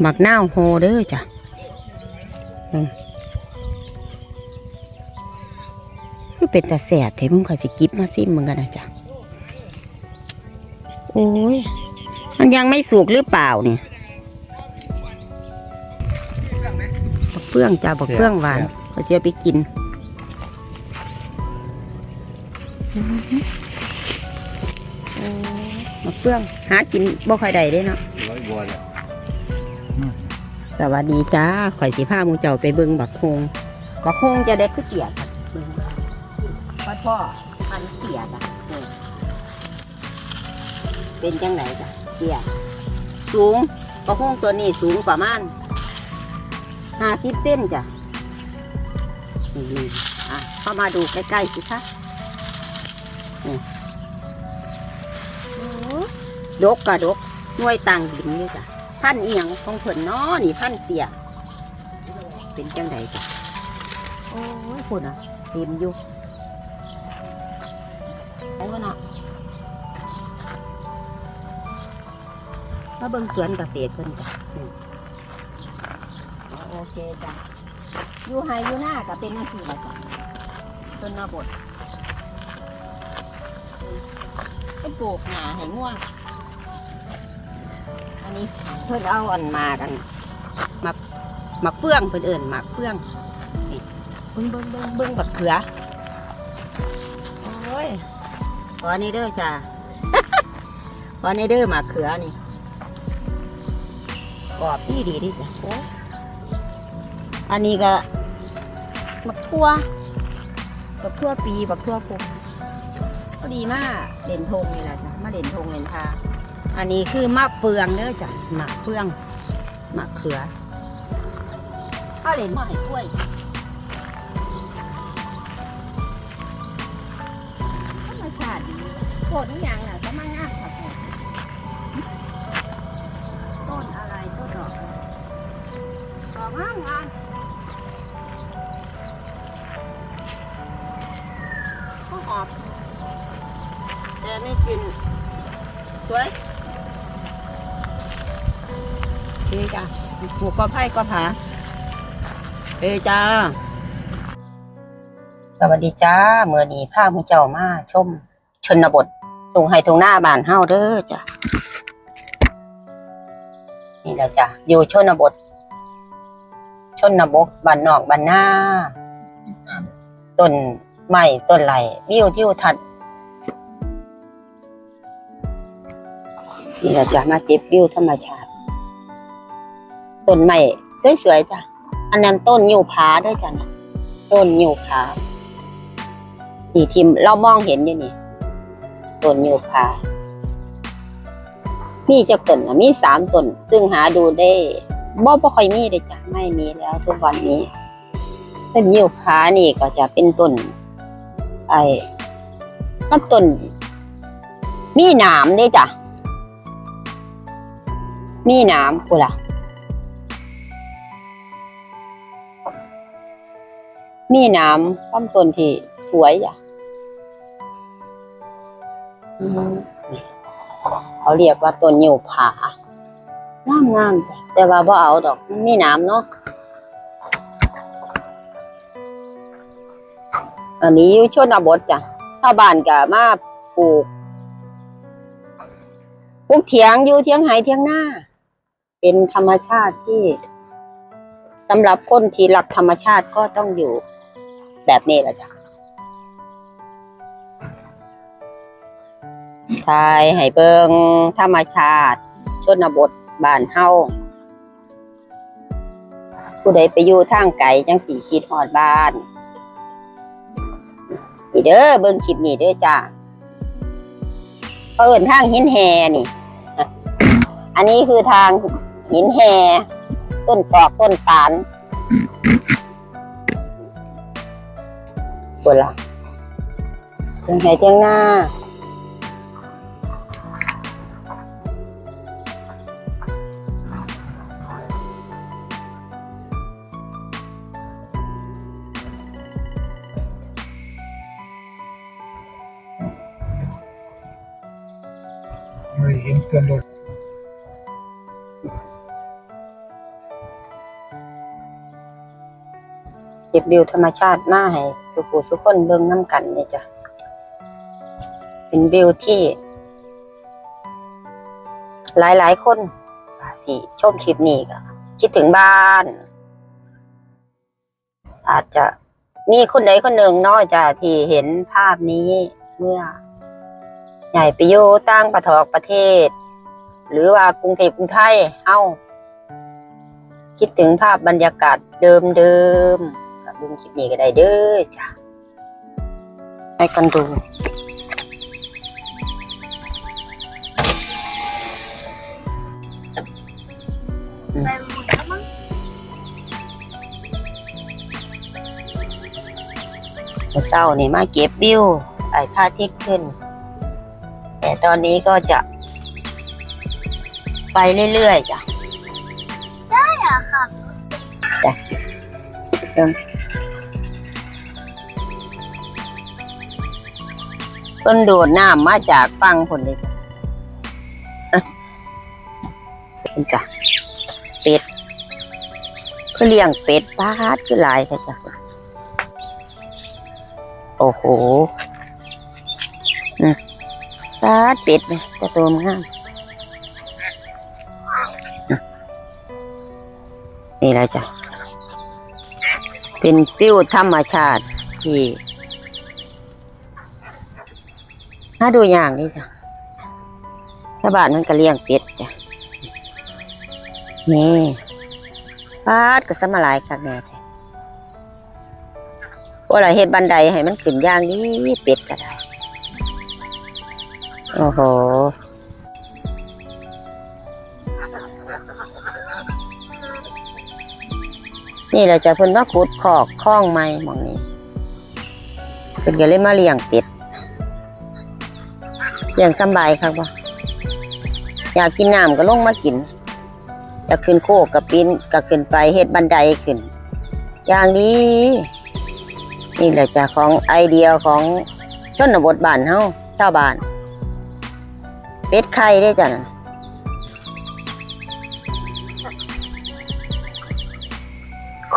หมักนาวโฮเด้อจ้ะอืมคือเป็นตาแสบเถมึงขอยสิกิบมาซิมมึงกันนะจ้ะโอ้ย มันยังไม่สุกหรือเปล่าเนี่ยบักเฟื่องจ้าบักเฟื่องหวานเขาจะเอาไปกินอื้อหือโอ้บักเฟื่องหากินบ่ค่อยได้เด้เนาะร้อยบัวเนี่ย สวัสดีจ้าข่อยสิพามูเจ้าไปเบิ่งบักโคงบักโคงจะเด็กคือเกียดค่ะเบิ่งพ่อพ่อมันเกียดอะเป็นจังไหนจ้ะเกียดสูงบักโคงตัวนี้สูงประมาณห้าสิบเซนจ้ะนี่อะเข้ามาดูใกล้ๆสิคะนี่โอ้ดกกะดกหน่วยต่างดินเลยจ้ะ พันเอียงของเพิ่นเนาะนี่พันเตี้ยเป็นจังไดจ้ะโอ้ยคุณอะเต็มอยู่ไปวะเนาะมาเบิ่งสวนเกษตรเพิ่นจ้ะโอเคจ้ะอยู่ไฮอยู่หน้าก็เป็นจังซี่ละจ้ะต้นนาบดเป็นปลูกหญ้าให้ง่วง อันนี้เพื่อนเอาอันมากันหมักหมักเฟื่องเพื่อนเอิ่นหมักเฟื่องนี่เบิ้งเบิ้งเบิ้งเบิ้งบักเขือโอ้ยขอนี่เด้อจ้าขอนี่เด้อหมักเขือนี่กรอบที่ดีที่จ้ะอันนี้ก็บักทั่วบักทั่วปีบักทั่วปุกก็ดีมากเด่นทงนี่แหละจ้ะมาเด่นทงเด่นทา อันนี้คือมะเฟืองเด้อจ้ะมะเฟืองมะเขือข้าวเหลนมาให้กล้วยธรรมชาติดีโคตรนี่ยังอะก็มางามค่ะต้นอะไรต้นดอกดอกงามงามก็หอมแต่ไม่กินสวย เอจ้าปลูกก็ไผ่ก็ผาเอจ้า สวัสดีจ้าเมื่อนี้พาผู้เจ้ามาชม ชนบทตรงให้ตรงหน้าบ้านเฮาเด้อจ้ะนี่แหละจ้ะอยู่ชนบท ชนบทบ้านนอกบ้านหน้าต้นไม้ต้นไหลวิวทิวทัศน์นี่แหละจ้ะมาเจ็บวิวธรรมชาติ ต้นไม้สวยๆจ้ะ อันนั้นต้นยูผาด้วยจ้ะนะต้นยูผานี่ทิมเรามองเห็นอยู่นี่ต้นยูผามีจักต้นนะมีสามต้นซึ่งหาดูได้บ่บ่ค่อยมีเลยจ้ะไม่มีแล้วทุกวันนี้ต้นยูผานี่ก็จะเป็นต้นไอ้ก็ต้นมีหนามเด้จ้ะมีหนามกูล่ะ มีน้ำต้นต้นที่สวยอะอืมนี่เขาเรียกว่าต้นยิวผางามงามๆจ้ะแต่ว่าบ่เอาดอกมันมีน้ำเนาะอันนี้อยู่ชนบทจ้ะชาวบ้านก็มาปลูกปลูกเถียงอยู่เถียงไห้เถียงหน้า เป็นธรรมชาติที่สำหรับคนที่รักธรรมชาติก็ต้องอยู่ แบบนี้ละจ้ะทายให้เบิงธรรมชาติ ชนบทบ้านเฮาผู้ใดไปอยู่ทางไกลจังสีคิดฮอดบ้านนี่เด้อเบิ่งคลิปนี่เด้อจ้าเขาเอินทางหินแฮนี่ อันนี้คือทางหินแฮต้นตอกต้นตาล ปวดละเป็นไงเจ้างหน้าไม่เห็นเส้นรถ ก็บวิวธรรมชาติมาให้สุขุสุขคนเบิ่งน้ำกันนี่จ้ะ เป็นวิวที่ หลายๆคนอาจสิชมคลิปนี้ก็คิดถึงบ้าน อาจจะมีคนใดคนหนึ่งนอกจากที่เห็นภาพนี้เมื่อ ใหญ่ไปอยู่ต่างประเทศประเทศ หรือว่ากรุงเทพกรุงไทยเอ้าคิดถึงภาพบรรยากาศเดิมๆ กับดูคลิปนี้ก็ได้เด้อจ้ะไปกันดูไปหมดแล้วมั้งเมื่อเศร้านี่มาเก็บวิวไอ้พระอาทิตย์ขึ้น แต่ตอนนี้ก็จะ ไปเรื่อยๆจ้ะไม่อยากขับ ต้นโดดน้ำมาจากฟังผลเลยจ้ะสนจ้ะเป็ดคือเลี้ยงเป็ดปาดคือหลายแต่จ้ะโอ้โหอืมปาดเป็ดไหมแต่ตัวมันงามนี่แหละจ้ะเป็นฟิวธรรมชาติที่ น่าดูอย่างนี้จ้ะถ้าบ้านมันก็เลี้ยงเป็ดจ้ะนี่ปาดก็สมาลายคักแน่ว่าเราเฮ็ดบันไดให้มันขึ้นย่างนี้เป็ดก็ได้ โอ้โหนี่เราจะเพิ่นมาขุดขอกคล้องไม้มองนี้เพิ่นก็เลยมาเลี้ยงเป็ด เลี้ยงสบายครับว่าอยากกินน้ำก็ลงมากินอยากขึ้นโคกกับปีนก็ขึ้นไปเฮ็ดบันไดขึ้น อย่างนี้ นี่แหละจ้ะของไอเดียของชนบทบ้านเฮาชาวบ้าน เป็ดไข่ได้จ้ะ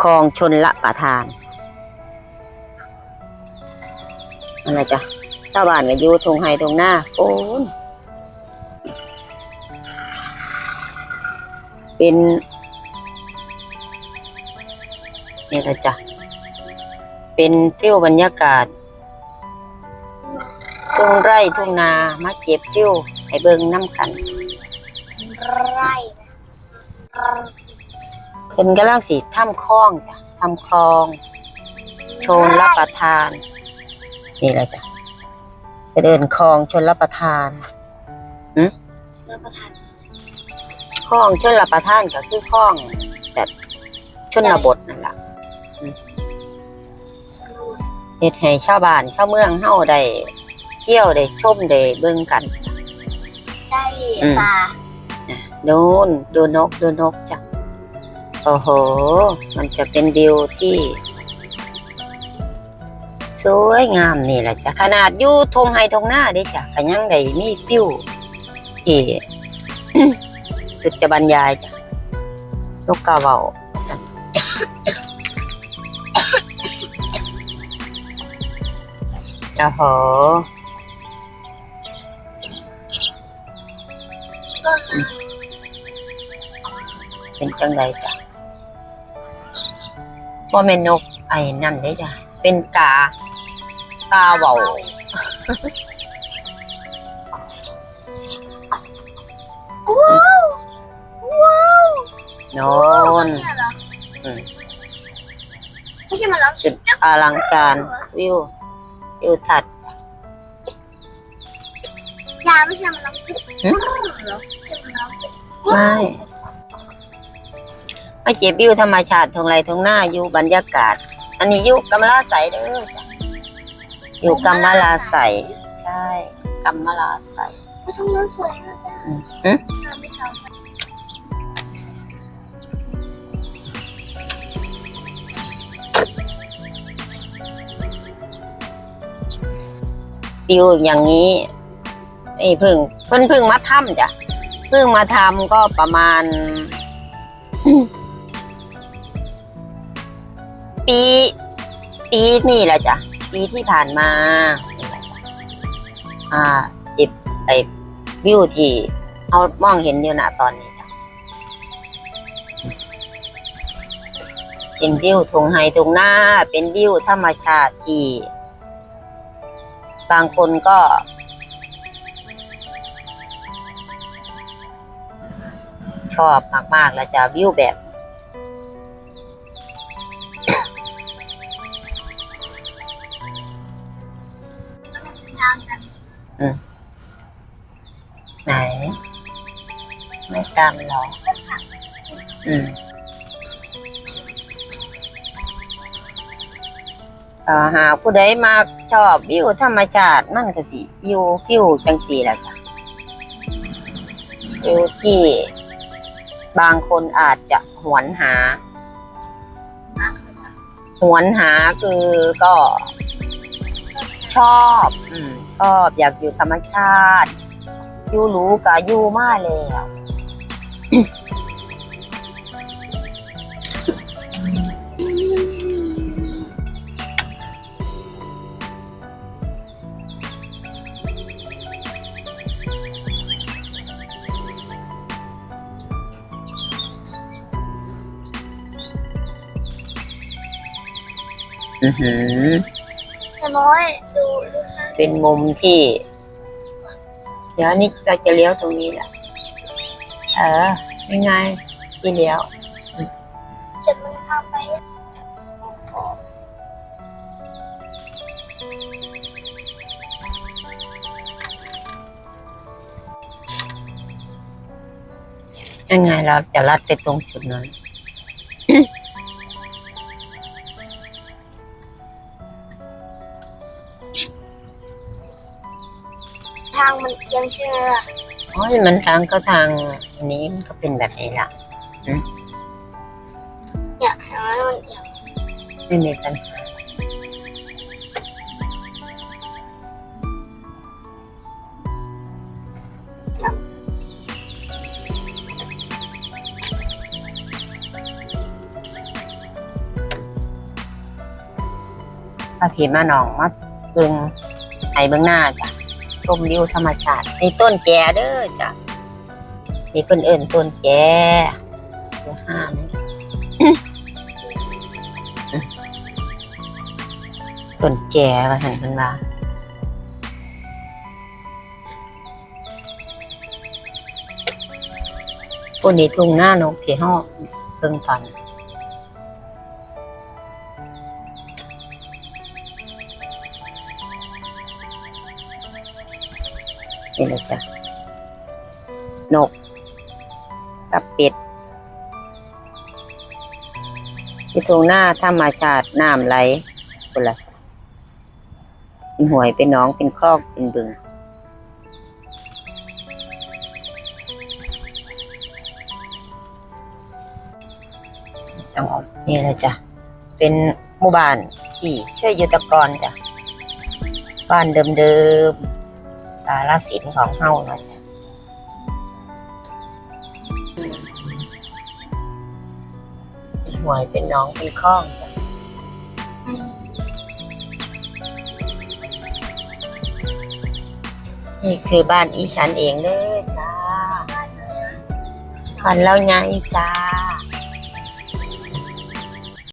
คลองชนละประทานอะไรจ้ะ ชาวบ้านก็อยู่ทงไฮทงหน้าโอ้นเป็นนี่ละจ้ะเป็นฟิวบรรยากาศทุ่งไร่ทุ่งนามาเก็บฟิวให้เบิ่งน้ำกันไร่เป็นกำลังสีถ้ำคลองจ้ะทำคลองชนรับประทาน นี่แหละจ้ะ จะเดินคลองชนรับประทานแล้วประทานคลองชนรับประทานก็คือคลองแบบชนบทนั่นแหละสนุกเฮ็ดให้ชาวบ้านชาวเมืองเฮาได้เที่ยวได้ชมได้เบิ่งกัน ได้อืมปลาดูนดูนกดูนกจ้ะโอ้โห มันจะเป็นวิวที่ สวยงามนี่แหละจ้ะขนาดอยู่ทงไฮทงหน้าเด้จ้ะก็ยังได้มีฟิวที่สุดจะบรรยายจ้ะนกกาเว้าสั่นโอ้โหเป็นจังไดจ้ะว่าแม่นนกไอ้นั่นเด้จ้ะเป็นกา กาเว้าว้าวว้าวโนนเนี่ยเหรออืมไม่ใช่มันร้องสุดอลังการวิววิวทัด ยาไม่ใช่มันร้องจิ๊บหึ เหรอใช่มันร้องจิ๊บไม่มาเจ็บวิวธรรมชาติทงไรทงหน้าอยู่บรรยากาศ อันนี้อยู่กำมะลาใสเด้อจ้ะ อยู่กำมะลาใสใช่กำมะลาใสมันทำมันสวยมากเลยอืมหึทำไม่ซ้ำวิวอย่างนี้ไอ้เพิ่งเพิ่นเพิ่งมาทำจ้ะเพิ่งมาทำก็ประมาณ ปี ปีนี่แหละจ้ะ ปีที่ผ่านมาอ่าจิบไอ้วิวที่เอามองเห็นอยู่นะตอนนี้จ้ะเป็นวิวทงไฮทงหน้า เป็นวิวธรรมชาติที่ บางคนก็ ชอบมากๆแล้วจะวิวแบบ ไหน ไม่ตามหรอ อืมถ้าหาผู้ใดมาชอบวิวธรรมชาติมันก็สิวิวฟิวจังสีแหละจ้ะวิวที่บางคนอาจจะหวนหา หวนหาคือก็ ชอบอืมชอบอยากอยู่ธรรมชาติ อยู่รู้กับอยู่มาแล้วอือหือแต่ น้อยดูดูนะเป็นมุมที่ เดี๋ยวนี้เราจะเลี้ยวตรงนี้แหละเออยังไงที่เลี้ยวเดี๋ยวมันทำไปยังไงเราจะลัดไปตรงจุดนั้นางมันเอียังใช่ไหมล่ะโอ้ยมันทางก็ทางอันนี้มันก็เป็นแบบนี้ละเนี่ยเห็นไหมมันเอียงไม่มีปัญหาถ้าผีมาหนองมาเบิงไห้เบิงหน้าจ้ะช มวิวธรรมชาติในต้นแจเด้อจ้ะนี่เพิ่นเอิ้นต้นแจเดี๋ยวห้าไหมต้นแจว่าสันเพิ่นว่าพวกนี้ทุ่งหน้านกที่ห้อเพิ่งตอน นี่แหละจ้ะ นก กับเป็ดที่ทงหน้าธรรมชาติน้ำไหลคนละเป็นหวยเป็นน้องเป็นคลองเป็นบึงต้องออกนี่แหละจ้ะ เป็นหมู่บ้านที่เคยอยู่ตะกอนจ้ะ บ้านเดิมๆ ตาลสินของเฮาเนาะจ้ะหวยเป็นน้องเป็นคลองจ้ะนี่คือบ้านอีฉันเองเลยจ้าบ้านเราไงจ้า